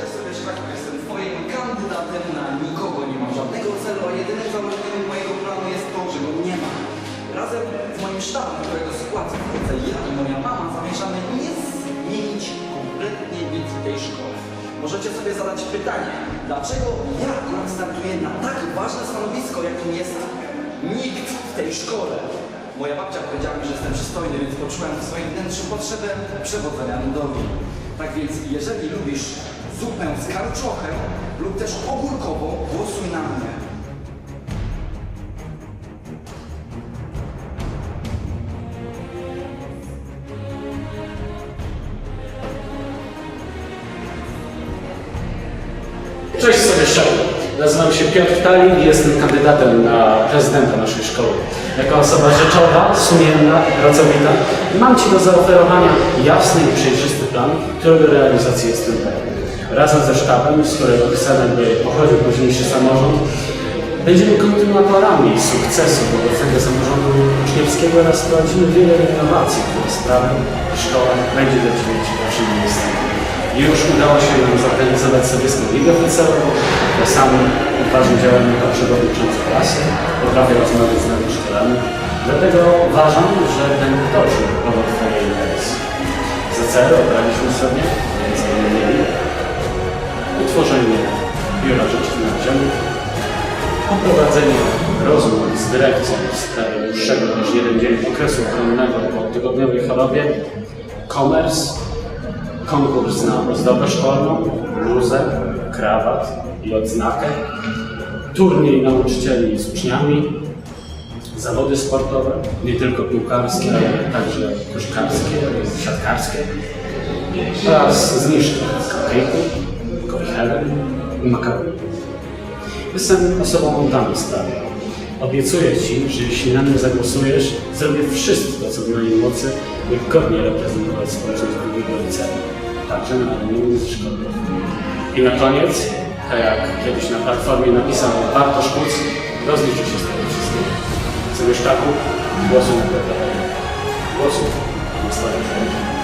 Cześć sobie szlaku, jestem twoim kandydatem na nikogo. Nie mam żadnego celu, a jedynym założeniem mojego planu jest to, że go nie ma. Razem z moim sztabem, którego skład wchodzę ja i moja mama, zamierzamy nie zmienić kompletnie nic w tej szkole. Możecie sobie zadać pytanie, dlaczego ja startuję na tak ważne stanowisko, jakim jest nikt w tej szkole. Moja babcia powiedziała mi, że jestem przystojny, więc poczułem w swoim wnętrzu potrzebę przewodzenia ludowi. Tak więc, jeżeli lubisz zupę z karczochem lub też ogórkową, głosuj na mnie. Cześć sobie szczerze. Nazywam się Piotr Tali i jestem kandydatem na prezydenta naszej szkoły. Jako osoba rzeczowa, sumienna, pracowita mam Ci do zaoferowania jasny i przejrzysty plan, którego realizacji jestem pewny. Razem ze sztabem, z którego by pochodził późniejszy samorząd, będziemy kontynuatorami sukcesu obecnego samorządu uczniowskiego oraz wprowadzimy wiele innowacji, które sprawią, że szkoła będzie dla Ciebie ciekawszym miejscem. Już udało się nam zorganizować sobie ligę oficerową. Ja sam odważnie działam jako przewodniczący klasy, potrafię rozmawiać z nauczycielami. Dlatego uważam, że będę dobrze cel obraliśmy sobie, między innymi, utworzenie Biura Rzeczy Nadziemnych, poprowadzenie rozmów z dyrekcją w sprawie dłuższego niż jeden dzień okresu ochronnego po tygodniowej chorobie, komers, konkurs na ozdobę szkolną, bluzę, krawat i odznakę, turniej nauczycieli z uczniami, zawody sportowe, nie tylko piłkarskie, ale także koszkarskie, siatkarskie oraz zniżki cupcake'u, kojhelen i makaronu. Jestem osobą oddaną sprawie. Obiecuję Ci, że jeśli na mnie zagłosujesz, zrobię wszystko, co w mojej mocy, by godnie reprezentować społeczność drugiego także na arenie szkoły. I na koniec, tak jak kiedyś na platformie napisał Bartosz Kuc, rozliczę się z tego Você gostar do assunto, O assunto. Gostar, gente.